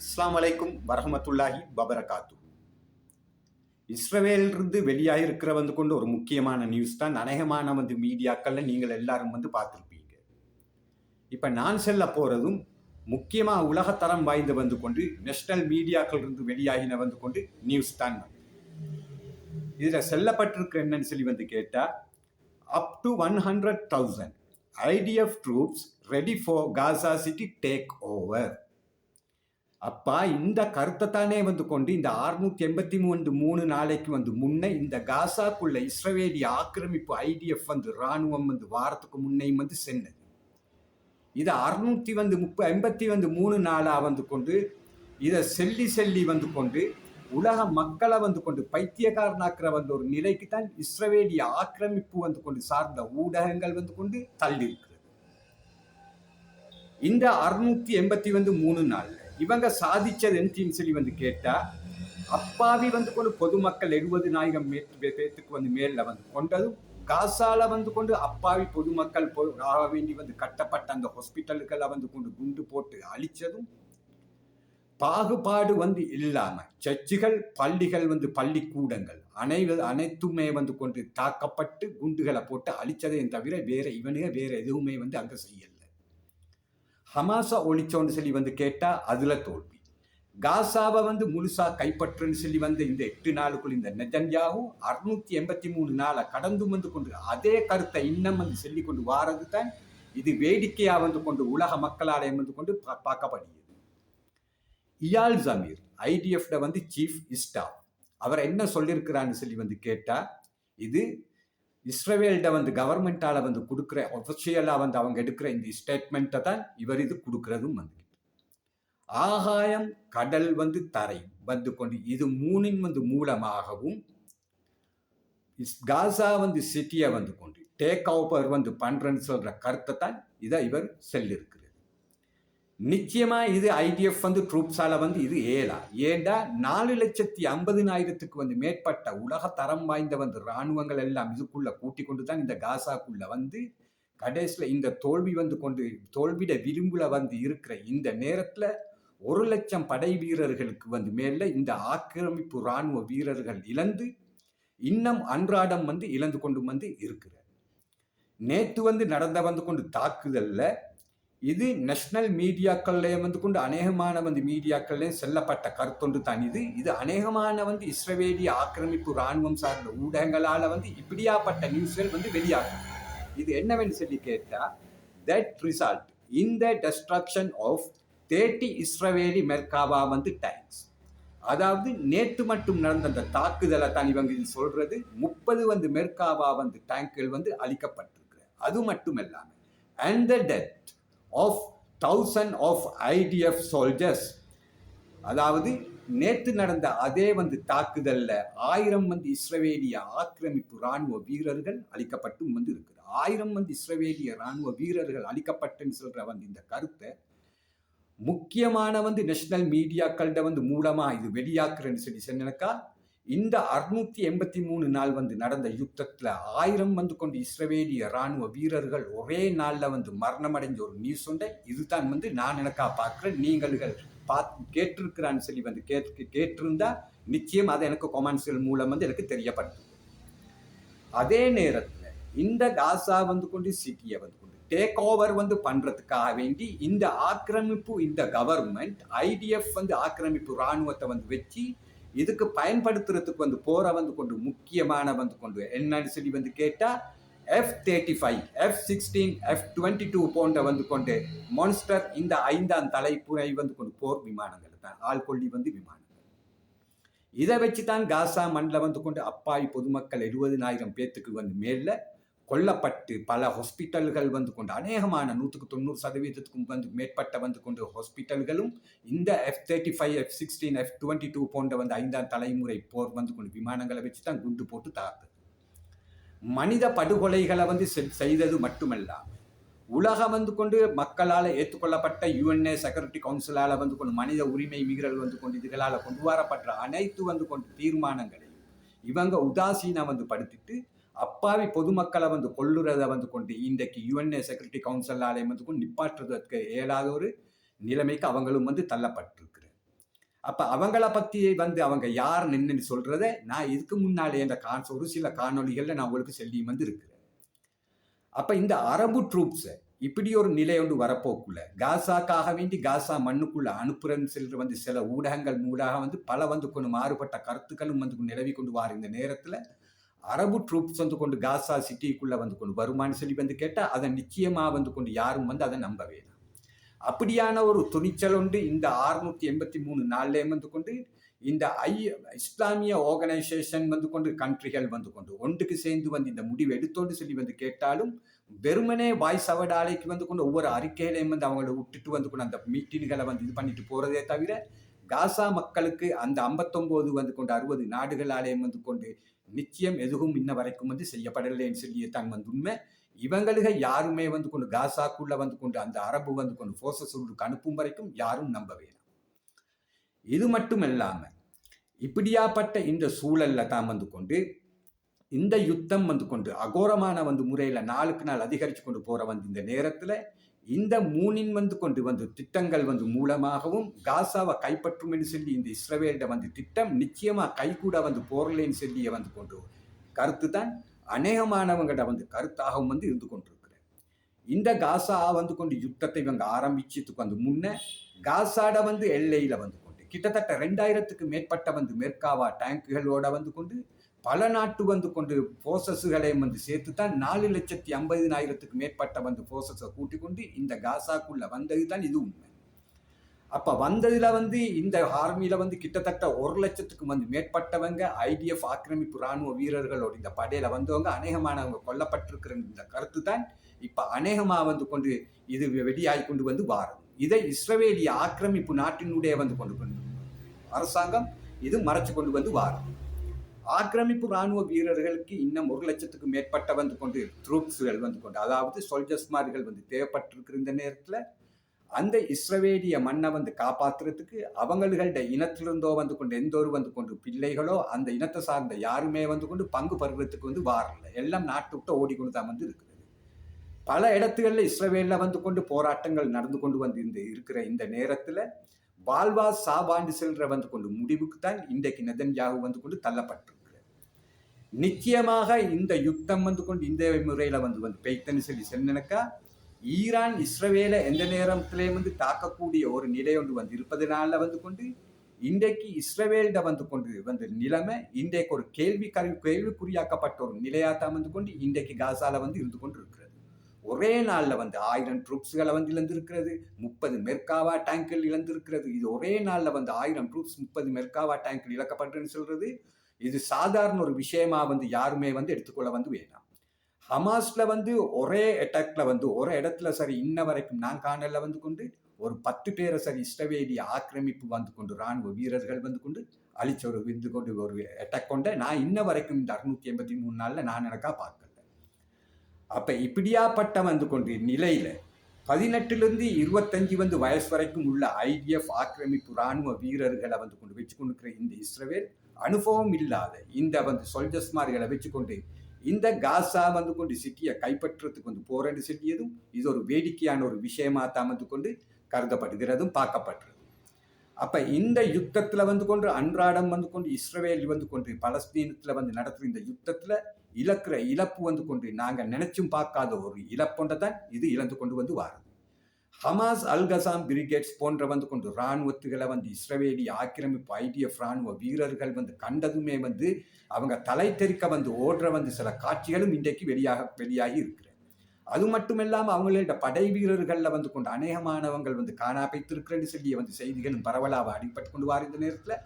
இஸ்லாம் அலைக்கும் வரஹமத்துல்லாஹி வபரகாத்து இஸ்ரவேலிருந்து வெளியாகிருக்கிற வந்து கொண்டு ஒரு முக்கியமான நியூஸ் தான். அநேகமான வந்து மீடியாக்கள்ல நீங்கள் எல்லாரும் வந்து பார்த்துருப்பீங்க. இப்போ நான் செல்ல போகிறதும் முக்கியமாக உலகத்தரம் வாய்ந்து வந்து கொண்டு நேஷனல் மீடியாக்கள் இருந்து வெளியாகின வந்து கொண்டு நியூஸ் தான் இதில் செல்லப்பட்டிருக்கிற என்னன்னு சொல்லி வந்து கேட்டால் up to one hundred thousand IDF troops ready for Gaza city take over அப்பா இந்த கருத்தை தானே வந்து கொண்டு இந்த அறுநூத்தி எண்பத்தி மூணு மூணு நாளைக்கு வந்து முன்னே இந்த காசாக்குள்ள இஸ்ரவேலி ஆக்கிரமிப்பு ஐடிஎஃப் வந்து இராணுவம் வந்து வாரத்துக்கு முன்னையும் வந்து சென்னது. இது அறுநூத்தி வந்து முப்ப எண்பத்தி வந்து மூணு நாளாக வந்து கொண்டு இதை செல்லி செல்லி வந்து கொண்டு உலக மக்களை வந்து கொண்டு பைத்தியக்காரனாக்குற வந்து ஒரு நிலைக்கு தான் இஸ்ரவேலிய ஆக்கிரமிப்பு வந்து கொண்டு சார்ந்த ஊடகங்கள் வந்து கொண்டு தள்ளி இருக்கிறது இந்த அறுநூத்தி எண்பத்தி வந்து மூணு நாள் இவங்க சாதிச்சது என்னன்னு சொல்லி வந்து கேட்டா அப்பாவி வந்து கொண்டு பொதுமக்கள் எழுபதுனாயிரம் பேத்துக்கு வந்து மேல வந்து கொண்டதும் காசால வந்து கொண்டு அப்பாவி பொதுமக்கள் ஆக வேண்டி வந்து கட்டப்பட்ட அந்த ஹாஸ்பிட்டலுக்களை வந்து கொண்டு குண்டு போட்டு அழிச்சதும் பாகுபாடு வந்து இல்லாம சர்ச்சுகள் பள்ளிகள் வந்து பள்ளிக்கூடங்கள் அனைவ அனைத்துமே வந்து கொண்டு தாக்கப்பட்டு குண்டுகளை போட்டு அழிச்சதே தவிர வேற இவனுங்க வேற எதுவுமே வந்து அங்க செய்யல. ஹமாஸா ஒழிச்சோன்னு சொல்லி வந்து கேட்டால் அதில் தோல்வி. காசாவை வந்து முழுசா கைப்பற்றுன்னு சொல்லி வந்து இந்த எட்டு நாளுக்குள் இந்த நெஜன்யாவும் அறுநூற்றி எண்பத்தி மூணு நாளை கடந்து வந்து கொண்டு அதே கருத்தை இன்னும் வந்து சொல்லி கொண்டு வாரது தான் இது வேடிக்கையாக வந்து கொண்டு உலக மக்களாலே வந்து கொண்டு பார்க்கப்படுகிறது. இயால் ஜமீர் ஐடிஎஃப்ட வந்து சீஃப் ஸ்டாஃப் அவர் என்ன சொல்லியிருக்கிறான்னு சொல்லி வந்து கேட்டால் இது இஸ்ரவேல்ட வந்து கவர்மெண்டால வந்து கொடுக்குற ஒஃபிஷியலாக வந்து அவங்க எடுக்கிற இந்த ஸ்டேட்மெண்ட்டை தான் இவர் இது கொடுக்கறதும் வந்து. ஆகாயம் கடல் வந்து தரை வந்து கொண்டு இது மூணின் வந்து மூலமாகவும் இஸ்- காசா வந்து சிட்டியை வந்து கொண்டு டேக் ஓவர் வந்து பண்றேன்னு சொல்ற கருத்தை தான் இதை இவர் செல்லிருக்கிறார். நிச்சயமா இது ஐடிஎஃப் வந்து ட்ரூப்ஸால வந்து இது ஏலா. ஏண்டா? நாலு லட்சத்தி ஐம்பதினாயிரத்துக்கு வந்து மேற்பட்ட உலக தரம் வாய்ந்த வந்து இராணுவங்கள் எல்லாம் இதுக்குள்ள கூட்டி கொண்டு தான் இந்த காசாக்குள்ள வந்து கடைசியில் இந்த தோல்வி வந்து கொண்டு தோல்விட விளிம்புல வந்து இருக்கிற இந்த நேரத்துல ஒரு லட்சம் படை வீரர்களுக்கு வந்து மேல இந்த ஆக்கிரமிப்பு இராணுவ வீரர்கள் இழந்து இன்னும் அன்றாடம் வந்து இழந்து கொண்டு வந்து இருக்கிறார். நேற்று வந்து நடந்த வந்து கொண்டு தாக்குதல்ல இது நேஷனல் மீடியாக்கள்லேயும் வந்து கொண்டு அநேகமான வந்து மீடியாக்கள்லேயும் செல்லப்பட்ட கருத்தொன்று தான் இது. இது அநேகமான வந்து இஸ்ரவேலிய ஆக்கிரமிப்பு இராணுவம் சார்ந்த ஊடகங்களால் வந்து இப்படியாப்பட்ட நியூஸ்கள் வந்து வெளியாகும் இது என்னவென்று சொல்லி கேட்டால் that result in the destruction of thirty Israeli Merkava வந்து டேங்க்ஸ் அதாவது நேற்று மட்டும் நடந்த அந்த தாக்குதலை தான் இவங்க இது சொல்கிறது முப்பது வந்து மெர்காவா வந்து டேங்குகள் வந்து அழிக்கப்பட்டிருக்கு அது மட்டும் இல்லாமல் and the death of thousand of IDF soldiers அதாவது நேற்று நடந்த அதே வந்து தாக்குதலில் ஆயிரம் வந்து இஸ்ரவேலிய ஆக்கிரமிப்பு ராணுவ வீரர்கள் அழிக்கப்பட்டும் வந்து இருக்குது. ஆயிரம் வந்து இஸ்ரவேலிய ராணுவ வீரர்கள் அழிக்கப்பட்டுன்னு சொல்கிற வந்து இந்த கருத்தை முக்கியமான வந்து நேஷனல் மீடியாக்கள்கிட்ட வந்து மூலமாக இது வெளியாக்குறேன்னு சொல்லி சொன்னக்கா இந்த அறுநூத்தி எண்பத்தி மூணு நாள் வந்து நடந்த யுத்தத்துல ஆயிரம் வந்து கொண்டு இஸ்ரவேலிய ராணுவ வீரர்கள் ஒரே நாள்ல வந்து மரணம் அடைஞ்ச ஒரு நியூஸ் உண்டை இதுதான் வந்து நான் எனக்கா பார்க்குறேன் நீங்கள் பார்த்து கேட்டிருக்கிறான்னு சொல்லி வந்து கேட்டு கேட்டிருந்தா நிச்சயம் அதை எனக்கு கொமான்சியல் மூலம் வந்து எனக்கு தெரியப்படுத்தும். அதே நேரத்தில் இந்த காசா வந்து கொண்டு சிட்டியை வந்து கொண்டு டேக் ஓவர் வந்து பண்றதுக்காக வேண்டி இந்த ஆக்கிரமிப்பு இந்த கவர்மெண்ட் ஐடிஎஃப் வந்து ஆக்கிரமிப்பு இராணுவத்தை வந்து வச்சு இதுக்கு பயன்படுத்துறதுக்கு வந்து போரை வந்து கொண்டு முக்கியமான வந்து கொண்டு என்னன்னு சொல்லி வந்து கேட்டால் F thirty five F sixteen F twenty two போன்ற வந்து கொண்டு மான்ஸ்டர் இந்த ஐந்தாம் தலைப்புரை வந்து கொண்டு போர் விமானங்கள் தான் ஆள்கொள்ளி வந்து விமானங்கள். இதை வச்சு தான் காசா மண்ணில் வந்து கொண்டு அப்பாவி பொதுமக்கள் எழுபதினாயிரம் பேர்த்துக்கு வந்து மேலே கொல்லப்பட்டு பல ஹாஸ்பிட்டல்கள் வந்து கொண்டு அநேகமான நூற்றுக்கு தொண்ணூறு சதவீதத்துக்கும் வந்து மேற்பட்ட வந்து கொண்டு ஹாஸ்பிட்டல்களும் இந்த F thirty five F sixteen F twenty two போன்ற வந்து ஐந்தாம் தலைமுறை போர் வந்து கொண்டு விமானங்களை வச்சு தான் குண்டு போட்டு தாக்குது. மனித படுகொலைகளை வந்து செய்தது மட்டுமல்லாமல் உலகம் வந்து கொண்டு மக்களால் ஏற்றுக்கொள்ளப்பட்ட யுஎன்ஏ செக்யூரிட்டி கவுன்சிலால் வந்து கொண்டு மனித உரிமை மீறல் வந்து கொண்டு இதுகளால் கொண்டு வரப்பட்ட அனைத்து வந்து கொண்டு தீர்மானங்களையும் இவங்க உதாசீனம் வந்து படுத்திட்டு அப்பாவி பொதுமக்களை வந்து கொள்ளுறதை வந்து கொண்டு இன்றைக்கு யுஎன்ஏ செக்யூரிட்டி கவுன்சிலாலே வந்து கொண்டு நிப்பாற்றுவதற்கு இயலாத ஒரு நிலைமைக்கு அவங்களும் வந்து தள்ளப்பட்டிருக்கிறது அப்போ அவங்கள பற்றி வந்து அவங்க யார் நின்று சொல்கிறத நான் இதுக்கு முன்னாலே இந்த கான் ஒரு சில காணொலிகளில் நான் உங்களுக்கு சொல்லி வந்து இருக்கிறேன். அப்போ இந்த அரபு ட்ரூப்ஸை இப்படி ஒரு நிலை ஒன்று வரப்போக்குள்ள காசாக்காக வேண்டி காசா மண்ணுக்குள்ள அனுப்புறன்னு சொல்ற வந்து சில ஊடகங்கள் மூடாக வந்து பல வந்து கொண்டு மாறுபட்ட கருத்துக்களும் வந்து நிலவி கொண்டு வார் இந்த நேரத்தில். அரபு ட்ரூப்ஸ் வந்து கொண்டு காசா சிட்டிக்குள்ளே வந்து கொண்டு வருமானு சொல்லி வந்து கேட்டால் அதை நிச்சயமாக வந்து கொண்டு யாரும் வந்து அதை நம்பவே தான் அப்படியான ஒரு துணிச்சல் உண்டு. இந்த ஆறுநூற்றி எண்பத்தி மூணு நாள்லேயும் வந்து கொண்டு இந்த ஐ இஸ்லாமிய ஆர்கனைசேஷன் வந்து கொண்டு கண்ட்ரிகள் வந்து கொண்டு ஒன்றுக்கு சேர்ந்து வந்து இந்த முடிவு எடுத்தோண்டு சொல்லி வந்து கேட்டாலும் வெறுமனே வாய் ஆலைக்கு வந்து கொண்டு ஒவ்வொரு அறிக்கையிலையும் வந்து அவங்கள விட்டுட்டு வந்து கொண்டு அந்த மீட்டின்களை வந்து இது பண்ணிட்டு போறதே தவிர காசா மக்களுக்கு அந்த ஐம்பத்தொம்போது வந்து கொண்டு அறுபது நாடுகளாலேயும் வந்து கொண்டு நிச்சயம் எதுவும் இன்ன வரைக்கும் வந்து செய்யப்படலைன்னு சொல்லி தான் வந்து உண்மை. இவங்களுக்கு யாருமே வந்து கொண்டு காசாக்குள்ள வந்து கொண்டு அந்த அரபு வந்து கொண்டு ஃபோர்ஸஸ் அனுப்பும் வரைக்கும் யாரும் நம்ப வேணாம். இது மட்டும் இல்லாம இப்படியாப்பட்ட இந்த சூழல்ல தான் வந்து கொண்டு இந்த யுத்தம் வந்து கொண்டு அகோரமான வந்து முறையில நாளுக்கு நாள் அதிகரித்து கொண்டு போற வந்து இந்த நேரத்துல இந்த மூனின் வந்து கொண்டு வந்து திட்டங்கள் வந்து மூலமாகவும் காசாவை கைப்பற்றும் என்று சொல்லி இந்த இஸ்ரவேலிட வந்து திட்டம் நிச்சயமாக கைகூட வந்து போரலைன்னு சொல்லிய வந்து கொண்டு கருத்து தான் அநேகமானவங்கட வந்து கருத்தாகவும் வந்து இருந்து கொண்டிருக்கிறது இந்த காசா வந்து கொண்டு யுத்தத்தை இவங்க ஆரம்பிச்சதுக்கு வந்து முன்ன காசாட வந்து எல்லையில் வந்து கொண்டு கிட்டத்தட்ட ரெண்டாயிரத்துக்கு மேற்பட்ட வந்து மேற்காவா டேங்குகளோட வந்து கொண்டு பல நாட்டு வந்து கொண்டு போசஸ்களையும் வந்து சேர்த்து தான் நாலு லட்சத்தி ஐம்பதினாயிரத்துக்கு மேற்பட்ட வந்து போசஸை கூட்டி கொண்டு இந்த காசாக்குள்ளே வந்தது தான் இது உண்மை. அப்போ வந்ததில் வந்து இந்த ஆர்மியில் வந்து கிட்டத்தட்ட ஒரு லட்சத்துக்கு வந்து மேற்பட்டவங்க ஐடிஎஃப் ஆக்கிரமிப்பு ராணுவ வீரர்களோட இந்த படையில் வந்தவங்க அநேகமானவங்க கொல்லப்பட்டிருக்கிற இந்த கருத்து தான் இப்போ அநேகமாக வந்து கொண்டு இது வெடியாகி கொண்டு வந்து வாரும். இதை இஸ்ரவேலிய ஆக்கிரமிப்பு நாட்டினுடைய வந்து கொண்டு கொண்டு அரசாங்கம் இது மறைச்சு கொண்டு வந்து வாரும். ஆக்கிரமிப்பு ராணுவ வீரர்களுக்கு இன்னும் ஒரு லட்சத்துக்கு மேற்பட்ட வந்து கொண்டு ட்ரூப்ஸ்கள் வந்து கொண்டு அதாவது சோல்ஜர்ஸ்மார்கள் வந்து தேவைப்பட்டிருக்கிற இந்த நேரத்தில் அந்த இஸ்ரவேலிய மண்ணை வந்து காப்பாத்துறதுக்கு அவங்களுடைய இனத்திலிருந்தோ வந்து கொண்டு எந்த ஒரு வந்து கொண்டு பிள்ளைகளோ அந்த இனத்தை சார்ந்த யாருமே வந்து கொண்டு பங்கு பருவத்துக்கு வந்து வாரல. எல்லாம் நாட்டு விட்டு ஓடிக்கொண்டு தான் வந்து இருக்கிறது பல இடத்துகளில் இஸ்ரவேலில் வந்து கொண்டு போராட்டங்கள் நடந்து கொண்டு வந்து இந்த இருக்கிற இந்த நேரத்தில் வாழ்வா சாவாண்டு செல்ற வந்து கொண்டு முடிவுக்கு தான் இன்றைக்கு நெதன்யாகு வந்து கொண்டு தள்ளப்பட்டிருக்கிறது நிச்சயமாக இந்த யுத்தம் வந்து கொண்டு இந்த முறையில் வந்து வந்து பெய்த்தன்னு சொல்லி சொன்னனக்கா ஈரான் இஸ்ரவேலை எந்த நேரத்திலே வந்து தாக்கக்கூடிய ஒரு நிலை ஒன்று வந்து இருப்பதனால வந்து கொண்டு இன்றைக்கு இஸ்ரவேல்ட வந்து கொண்டு வந்து நிலைமை இன்றைக்கு ஒரு கேள்வி கரு கேள்விக்குறியாக்கப்பட்ட ஒரு நிலையாத்தான் வந்து கொண்டு இன்றைக்கு காசால வந்து இருந்து கொண்டு இருக்கிறது ஒரே நாளில் வந்து ஆயிரம் ட்ரூப்ஸ்களை வந்து இழந்திருக்கிறது முப்பது மெர்காவா டேங்கில் இழந்திருக்கிறது. இது ஒரே நாளில் வந்து ஆயிரம் ட்ரூப்ஸ் முப்பது மெர்காவா டேங்கில் இழக்கப்படுறேன்னு சொல்கிறது இது சாதாரண ஒரு விஷயமா வந்து யாருமே வந்து எடுத்துக்கொள்ள வந்து வேணாம். ஹமாஸ்ல வந்து ஒரே அட்டாக்ல வந்து ஒரு இடத்துல சரி இன்ன வரைக்கும் நான் காணல வந்து கொண்டு ஒரு பத்து பேரை சரி இஸ்ரவேலிய ஆக்கிரமிப்பு வந்து கொண்டு ராணுவ வீரர்கள் வந்து கொண்டு அழிச்ச ஒரு விந்து கொண்டு ஒரு அட்டாக் கொண்ட நான் இன்ன வரைக்கும் இந்த அறுநூத்தி எண்பத்தி மூணு நாளில் நான் எனக்கா பார்க்கல. அப்போ இப்படியாப்பட்ட வந்து கொண்டு நிலையில் பதினெட்டுலேருந்து இருபத்தஞ்சி வந்து வயசு வரைக்கும் உள்ள ஐடிஎஃப் ஆக்கிரமிப்பு இராணுவ வீரர்களை வந்து கொண்டு வச்சு கொண்டிருக்கிற இந்த இஸ்ரவேல் அனுபவம் இல்லாத இந்த வந்து சொல்ஜஸ்மார்களை வச்சுக்கொண்டு இந்த காசா வந்து கொண்டு சிட்டியை கைப்பற்றுறதுக்கு வந்து போறேன்னு சொல்லியதும் இது ஒரு வேடிக்கையான ஒரு விஷயமா தான் வந்து கொண்டு கருதப்படுகிறதும் பார்க்கப்படுறது அப்ப இந்த யுத்தத்துல வந்து கொண்டு அன்றாடம் வந்து கொண்டு இஸ்ரவேல் வந்து கொண்டு பலஸ்தீனத்துல வந்து நடத்துற இந்த யுத்தத்துல இழக்கிற இழப்பு வந்து கொண்டு நாங்க நினைச்சும் பார்க்காத ஒரு இழப்பொண்ட தான் இது இழந்து கொண்டு வந்து வாருது. ஹமாஸ் அல்கசாம் பிரிகேட்ஸ் போன்ற வந்து கொண்டு இராணுவத்துகளை வந்து இஸ்ரவேலி ஆக்கிரமிப்பு ஐடிஎஃப் இராணுவ வீரர்கள் வந்து கண்டதுமே வந்து அவங்க தலை தெறிக்க வந்து ஓடுற வந்து சில காட்சிகளும் இன்றைக்கு வெளியாக வெளியாகி இருக்கிறது. அது மட்டும் இல்லாமல் அவங்கள்ட்ட படை வீரர்களில் வந்து கொண்டு அநேகமானவங்கள் வந்து காணாப்பைத்திருக்கிறேன்னு சொல்லி வந்து செய்திகளும் பரவலாக அடிபட்டு கொண்டு வார இந்த நேரத்தில்.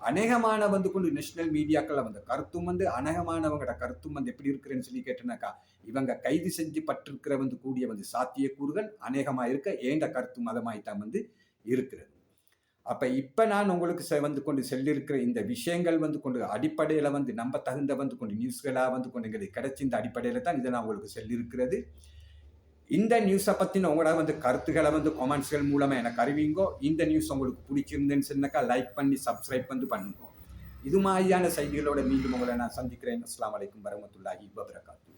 அநேகமான வந்து கொண்டு நேஷனல் மீடியாக்களில் வந்து கருத்தும் வந்து அநேகமானவங்களோட கருத்தும் வந்து எப்படி இருக்கிறேன்னு சொல்லி கேட்டேனாக்கா இவங்க கைது செஞ்சு பட்டிருக்கிற வந்து கூடிய வந்து சாத்தியக்கூறுகள் அநேகமாக இருக்க ஏண்ட கருத்து மதமாய்த்தான் வந்து இருக்கிறது. அப்ப இப்ப நான் உங்களுக்கு செ- வந்து கொண்டு செல்லிருக்கிற இந்த விஷயங்கள் வந்து கொண்டு அடிப்படையில வந்து நம்ப தகுந்த வந்து கொண்டு நியூஸ்களா வந்து கொண்டு எங்களுக்கு கிடைச்ச இந்த அடிப்படையில தான் இதை நான் உங்களுக்கு சொல்லியிருக்கிறது இந்த நியூஸை பற்றின உங்களோட வந்து கருத்துக்களை வந்து கமெண்ட்ஸ்கள் மூலமாக எனக்கு அறிவிங்கோ இந்த நியூஸ் உங்களுக்கு பிடிச்சிருந்துன்னு சொன்னாக்கா லைக் பண்ணி சப்ஸ்கிரைப் வந்து பண்ணுங்க. இது மாதிரியான செய்திகளோட மீண்டும் உங்களை நான் சந்திக்கிறேன். அஸ்லாம் வலைக்கம் வரமத்துல்லாஹி வபரகாத்து.